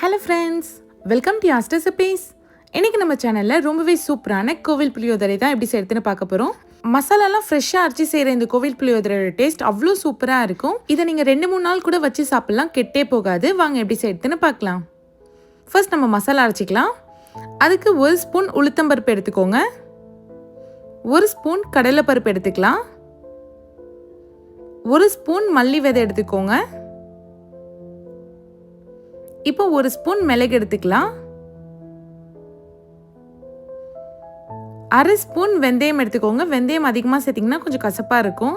Hello friends welcome to Aster recipes இன்றைக்கி நம்ம சேனலில் ரொம்பவே சூப்பரான கோவில் புளியோதரை தான் எப்படி செய்யறதுன்னு பார்க்க போகிறோம் மசாலாலாம் ஃப்ரெஷ்ஷாக அரைச்சி செய்கிற இந்த கோவில் புளியோதரையோட டேஸ்ட் அவ்வளோ சூப்பராக இருக்கும். இதை நீங்கள் ரெண்டு மூணு நாள் கூட வச்சு சாப்பிட்லாம். கெட்டே போகாது. வாங்க எப்படி செய்யறதுன்னு பார்க்கலாம். ஃபர்ஸ்ட் நம்ம மசாலா அரைச்சிக்கலாம். அதுக்கு ஒரு ஸ்பூன் உளுத்தம்பருப்பு எடுத்துக்கோங்க. ஒரு ஸ்பூன் கடலைப்பருப்பு எடுத்துக்கலாம். ஒரு ஸ்பூன் மல்லி விதை எடுத்துக்கோங்க. இப்போ ஒரு ஸ்பூன் மிளகு எடுத்துக்கலாம். அரை ஸ்பூன் வெந்தயம் எடுத்துக்கோங்க. வெந்தயம் அதிகமாக சேர்த்திங்கன்னா கொஞ்சம் கசப்பாக இருக்கும்.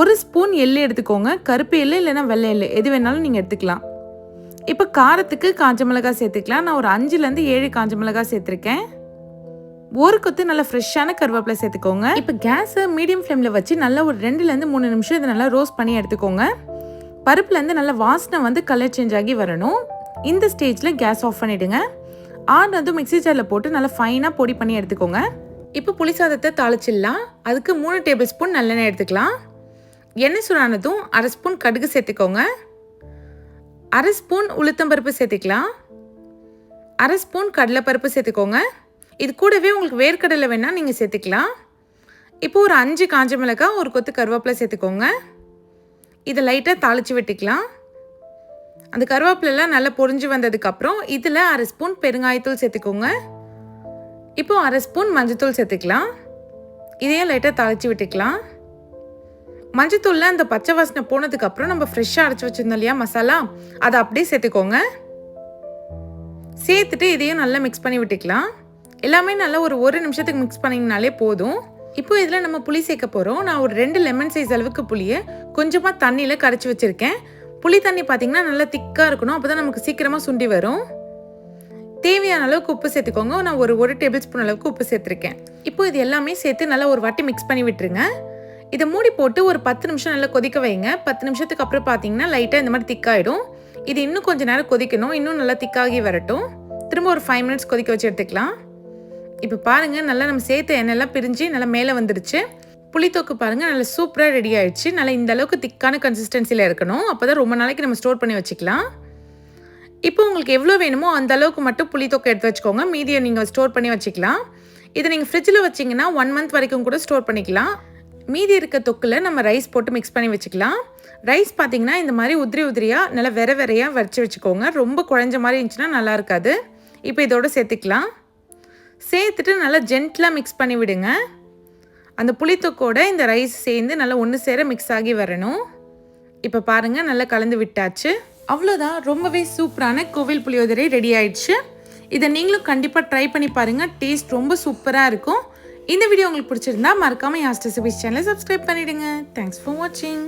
ஒரு ஸ்பூன் எள்ளு எடுத்துக்கோங்க. கருப்பு எள்ளு இல்லைன்னா வெள்ளை எள்ளு. எது வேணாலும் நீங்கள் எடுத்துக்கலாம். இப்போ காரத்துக்கு காஞ்ச மிளகாய் சேர்த்துக்கலாம். நான் ஒரு அஞ்சுலேருந்து ஏழு காஞ்ச மிளகாய் சேர்த்துருக்கேன். ஒரு கொத்து நல்லா ஃப்ரெஷ்ஷான கருவேப்பிலை சேர்த்துக்கோங்க. இப்போ கேஸை மீடியம் ஃப்ளேமில் வச்சு நல்லா ஒரு ரெண்டுலேருந்து மூணு நிமிஷம் இதை நல்லா ரோஸ்ட் பண்ணி எடுத்துக்கோங்க. பருப்புலேருந்து நல்ல வாசனை வந்து கலர் சேஞ்ச் ஆகி வரணும். இந்த ஸ்டேஜில் கேஸ் ஆஃப் பண்ணிவிடுங்க ஆனதும் மிக்ஸி ஜாரில் போட்டு நல்லா ஃபைனாக பொடி பண்ணி எடுத்துக்கோங்க. இப்போ புளி சாதத்தை தாளிச்சிடலாம். அதுக்கு மூணு டேபிள் ஸ்பூன் நல்லெண்ணெய் எடுத்துக்கலாம். எண்ணெய் சூடானதும் அரை ஸ்பூன் கடுகு சேர்த்துக்கோங்க. அரை ஸ்பூன் உளுத்தம்பருப்பு சேர்த்துக்கலாம். அரை ஸ்பூன் கடலைப்பருப்பு சேர்த்துக்கோங்க. இது கூடவே உங்களுக்கு வேர்க்கடலை வேணால் நீங்கள் சேர்த்துக்கலாம். இப்போ ஒரு அஞ்சு காஞ்ச மிளகாய் ஒரு கொத்து கருவேப்பிலை சேர்த்துக்கோங்க. இதை லைட்டாக தாளித்து விட்டுக்கலாம். அந்த கருவேப்பிலெலாம் நல்லா பொரிஞ்சு வந்ததுக்கப்புறம் இதில் அரை ஸ்பூன் பெருங்காயத்தூள் சேர்த்துக்கோங்க. இப்போ அரை ஸ்பூன் மஞ்சத்தூள் சேர்த்துக்கலாம். இதையும் லைட்டாக தாளித்து விட்டுக்கலாம். மஞ்சத்தூளில் அந்த பச்சை வாசனை போனதுக்கப்புறம் நம்ம ஃப்ரெஷ்ஷாக அரைச்சி வச்சுருந்தோம் இல்லையா மசாலா அதை அப்படியே சேர்த்துக்கோங்க. சேர்த்துட்டு இதையும் நல்லா மிக்ஸ் பண்ணி விட்டுக்கலாம். எல்லாமே நல்லா ஒரு ஒரு நிமிஷத்துக்கு மிக்ஸ் பண்ணிங்கனாலே போதும். இப்போ இதில் நம்ம புளி சேர்க்க போகிறோம் நான் ஒரு ரெண்டு லெமன் சைஸ் அளவுக்கு புளியை கொஞ்சமாக தண்ணியில் கரைச்சி வச்சுருக்கேன். புளி தண்ணி பார்த்தீங்கன்னா நல்லா திக்காக இருக்கணும். அப்போ தான் நமக்கு சீக்கிரமாக சுண்டி வரும். தேவையான அளவுக்கு உப்பு சேர்த்துக்கோங்க. நான் ஒரு ஒரு டேபிள் ஸ்பூன் அளவுக்கு உப்பு சேர்த்துருக்கேன். இப்போ இது எல்லாமே சேர்த்து நல்லா ஒரு வாட்டி மிக்ஸ் பண்ணி விட்டுருங்க. இதை மூடி போட்டு ஒரு பத்து நிமிஷம் நல்லா கொதிக்க வைங்க. பத்து நிமிஷத்துக்கு அப்புறம் பார்த்தீங்கன்னா லைட்டாக இந்த மாதிரி திக்காயிடும். இது இன்னும் கொஞ்சம் நேரம் கொதிக்கணும். இன்னும் நல்லா திக்காகி வரட்டும். திரும்ப ஒரு ஃபைவ் மினிட்ஸ் கொதிக்க வச்சு எடுத்துக்கலாம். இப்போ பாருங்கள் நல்லா நம்ம சேர்த்த எண்ணெய்லாம் பிரிஞ்சு நல்லா மேலே வந்துடுச்சு புளித்தோக்கு பாருங்கள் நல்லா சூப்பராக ரெடி ஆயிடுச்சு. நல்லா இந்த அளவுக்கு திக்கான கன்சிஸ்டன்சியில் இருக்கணும். அப்போ தான் ரொம்ப நாளைக்கு நம்ம ஸ்டோர் பண்ணி வச்சுக்கலாம். இப்போ உங்களுக்கு எவ்வளோ வேணுமோ அந்த அளவுக்கு மட்டும் புளித்தொக்கு எடுத்து வச்சுக்கோங்க. மீதியை நீங்கள் ஸ்டோர் பண்ணி வச்சுக்கலாம். இதை நீங்கள் ஃப்ரிட்ஜில் வச்சிங்கன்னா ஒன் மந்த் வரைக்கும் கூட ஸ்டோர் பண்ணிக்கலாம். மீதி இருக்க தொக்கில் நம்ம ரைஸ் போட்டு மிக்ஸ் பண்ணி வச்சுக்கலாம். ரைஸ் பார்த்தீங்கன்னா இந்த மாதிரி உதிரி உதிரியாக நல்லா வெற வெறையாக வரைச்சி வச்சுக்கோங்க. ரொம்ப குழஞ்ச மாதிரி இருந்துச்சுன்னா நல்லா இருக்காது. இப்போ இதோட சேர்த்துக்கலாம். சேர்த்துட்டு நல்லா ஜென்ட்லாக மிக்ஸ் பண்ணி விடுங்க. அந்த புளித்தொக்கோட இந்த ரைஸ் சேர்ந்து நல்லா ஒன்று சேர மிக்ஸ் ஆகி வரணும். இப்போ பாருங்கள் நல்லா கலந்து விட்டாச்சு. அவ்வளோதான் ரொம்பவே சூப்பரான கோவில் புளியோதரை ரெடி ஆயிடுச்சு. இதை நீங்களும் கண்டிப்பாக ட்ரை பண்ணி பாருங்கள் டேஸ்ட் ரொம்ப சூப்பராக இருக்கும். இந்த வீடியோ உங்களுக்கு பிடிச்சிருந்தா மறக்காமல் யாஸ்டர் சபீஸ் சேனலை சப்ஸ்கிரைப் பண்ணிவிடுங்க தேங்க்ஸ் ஃபார் வாட்சிங்